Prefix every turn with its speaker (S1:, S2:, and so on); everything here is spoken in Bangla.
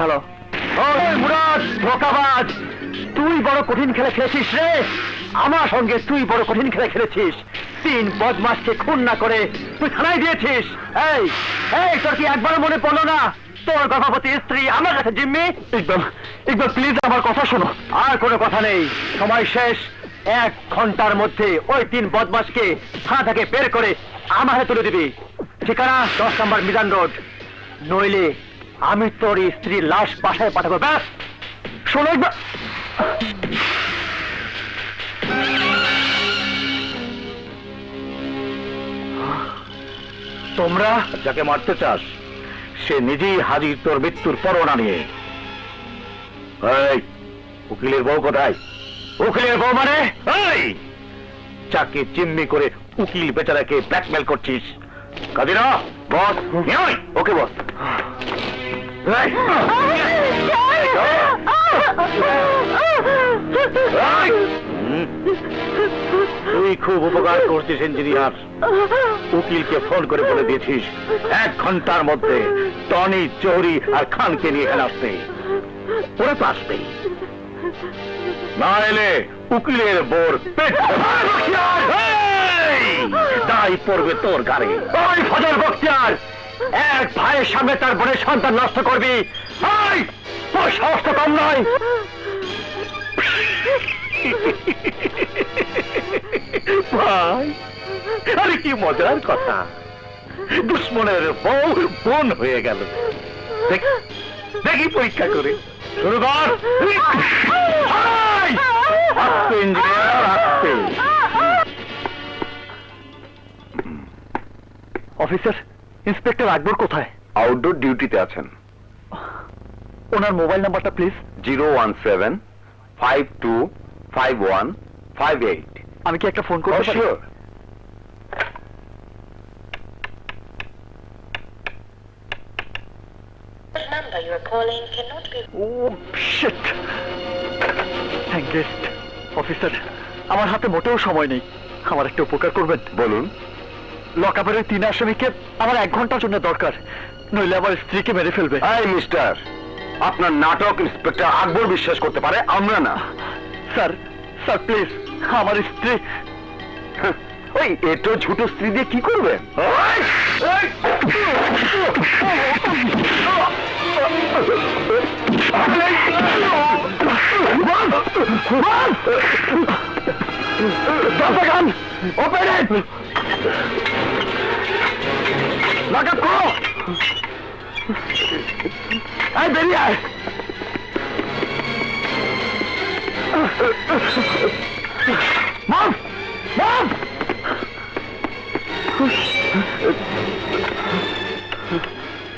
S1: মুরাদ ধোকাবাজ, তুই বড় কঠিন খেলা খেলেছিস রে। আমার সঙ্গে তুই বড় কঠিন খেলা খেলেছিস। তিন বদমাসকে খুন না করে তুই থানায় দিয়েছিস। এই এই, তোর কি একবার মনে পড়ল না? তোর গর্ভবতী স্ত্রী আমার কাছে, জিম্মি। ইকবাল ইকবাল প্লিজ আমার কথা শোনো। আর কোনো কথা নেই। সময় শেষ। এক ঘণ্টার মধ্যে ওই তিন বদমাসকে থানা থেকে বের করে আমার তুলে দিবি। ঠিকানা দশ নম্বর মিজান রোড। নইলে আমি তোর স্ত্রীর লাশ বাসায় পাঠাবো, ব্যাস! শোনো একবার তোমরা যাকে মারতে চাস, সে নিজেই হাজির তোর মৃত্যুর পরোয়ানা নিয়ে। উকিলের বউ কোথায়? উকিলের বউ মানে? চাকে চিম্মি করে উকিল বেচারাকে ব্ল্যাকমেল করছিস। কাদিরা বস ওকে বস। তুই খুব উপকার করছিস ইঞ্জিনিয়ার উকিলকে ফোন করে বলে দিয়েছিস, এক ঘণ্টার মধ্যে টনি, চৌরি আর খানকে নিয়ে এখানে আসতে। ওরা তো আসবেই। না এলে উকিলের বোর পেট পড়বে তোর গাড়ি। ওই বক্তিয়ার এক ভাইয়ের সামনে তার বোনের সন্তান নষ্ট করবি। তোর সাহস তো কম নয়। ভাই আরে কি মজার কথা। দুশ্মনের বউ বোন হয়ে গেল। দেখি পরীক্ষা করে। শুরু কর। এই! ইঞ্জিনিয়ার আস্তে অফিসার ইন্সপেক্টর আকবর কোথায়?
S2: আউটডোর ডিউটিতে আছেন।
S1: ওনার মোবাইল নাম্বারটা please.
S2: Zero one seven five two five one five eight.
S1: আমি কি একটা ফোন করতে পারি?
S3: number you are calling cannot be
S1: oh shit thank officer আমার হাতে মোটেও সময় নেই। আমার একটা উপকার করবেন।
S2: বলুন।
S1: লকআপের ওই তিন আসামিকে আমার এক ঘণ্টার জন্য দরকার। নইলে আমার স্ত্রীকে মেরে ফেলবে।
S2: এই মিস্টার আপনার নাটক ইন্সপেক্টর আকবর বিশ্বাস করতে পারে আমরা না।
S1: স্যার স্যার প্লিজ আমার স্ত্রী
S2: হ্যাঁ, ওই এটো ঝুটো স্ত্রী দিয়ে কি
S1: দরজাগান ওপেন। ইট আপ করো এই বেরিয়ে আয়